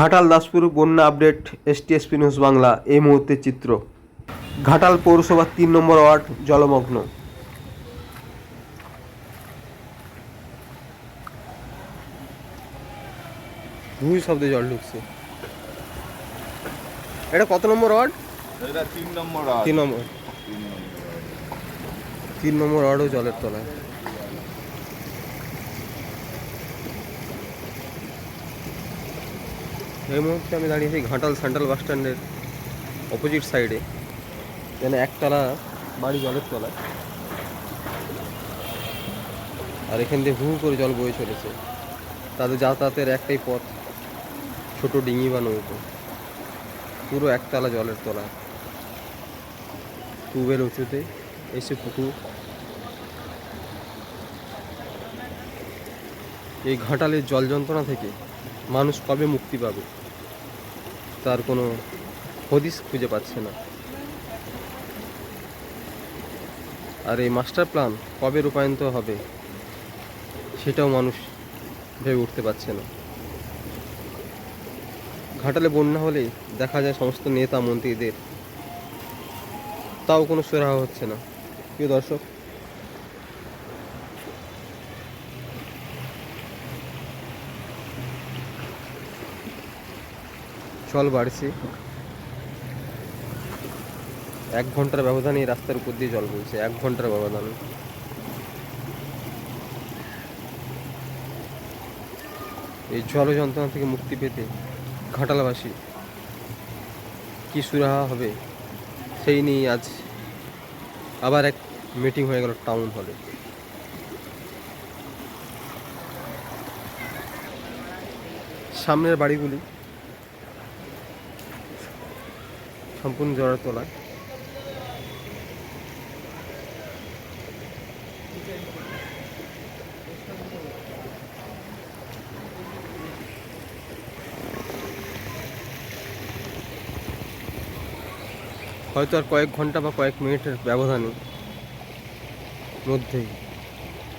ঘাটাল দাসপুর বন্যা update STSP news Bangla এই মুহূর্তের চিত্র। ঘাটাল পৌরসভার তিন নম্বর ওয়ার্ড জলমগ্ন। ভুল শব্দে জল ঢুকছে। এটা কত নম্বর ওয়ার্ড? এটা তিন নম্বর তিন নম্বর। তিন নম্বর ওয়ার্ডও জলের তলায়। এই মুহূর্তে আমি দাঁড়িয়েছি ঘাটাল সেন্ট্রাল বাস স্ট্যান্ডের অপোজিট সাইডে যেন একতলা বাড়ি জলের তলায়। আর এখান দিয়ে হু করে জল বয়ে চলেছে। তাদের যাতায়াতের একটাই পথ, ছোট ডিঙি বা নৌকো। পুরো একতলা জলের তলায়। টুবের উঁচুতে এসে পুকুর। এই ঘাটালের জল যন্ত্রণা থেকে মানুষ কবে মুক্তি পাবে? তার কোনো হদিস খুঁজে পাচ্ছে না। আর এই মাস্টার প্ল্যান কবে রূপায়িত হবে, সেটাও মানুষ ভেবে উঠতে পারছে না। ঘাটালে বন্যা হলে দেখা যায় সমস্ত নেতা মন্ত্রীদের। তাও কোনো সুরাহা হচ্ছে না। প্রিয় দর্শক জল বাড়ছে। এক ঘণ্টার ব্যবধানে রাস্তার উপর দিয়ে জল বইছে, এক ঘণ্টার ব্যবধানে। এই জল যন্ত্রণা থেকে মুক্তি পেতে ঘাটালবাসী কি সুরাহা হবে, সেই নিয়ে আজ আবার এক মিটিং হয়ে গেল টাউন হলে সামনের বাড়িগুলি সম্পূর্ণ জড়ার তোলায় হয়তো আর কয়েক ঘণ্টা বা কয়েক মিনিটের ব্যবধানে মধ্যেই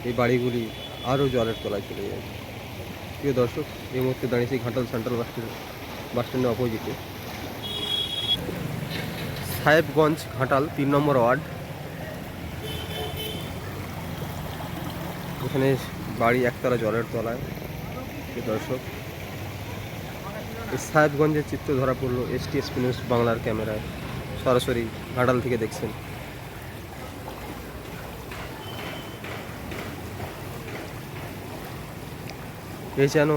এই বাড়িগুলি আরও জলের তলায় চলে যাবে প্রিয় দর্শক, এই মুহূর্তে দাঁড়িয়েছি Ghatal central bus stand bus স্ট্যান্ডের অপোজিটে। সাহেবগঞ্জ ঘাটাল, তিন নম্বর ওয়ার্ড। এখানে বাড়ি একতলা জলের তলায় দর্শক। সাহেবগঞ্জের চিত্র ধরা পড়ল এস টি এস নিউজ বাংলার ক্যামেরায়। সরাসরি ঘাটাল থেকে দেখছেন। এই যেন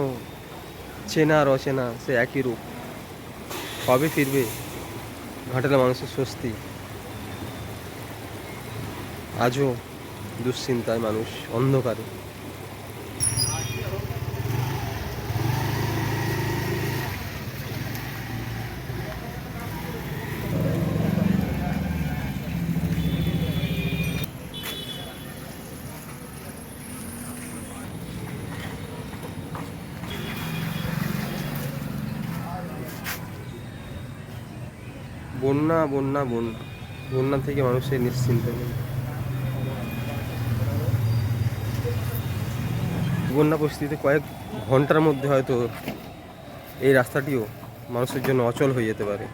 চেনা আর অচেনা সে একই রূপ। কবে ফিরবে ঘাটালে মানুষের স্বস্তি। আজও দুশ্চিন্তায় মানুষ অন্ধকারে। বন্যা বন্যা বন্যা বন্যা থেকে মানুষের নিশ্চিন্ত নেই। বন্যা পরিস্থিতিতে কয়েক ঘণ্টার মধ্যে হয়তো এই রাস্তাটিও মানুষের জন্য অচল হয়ে যেতে পারে।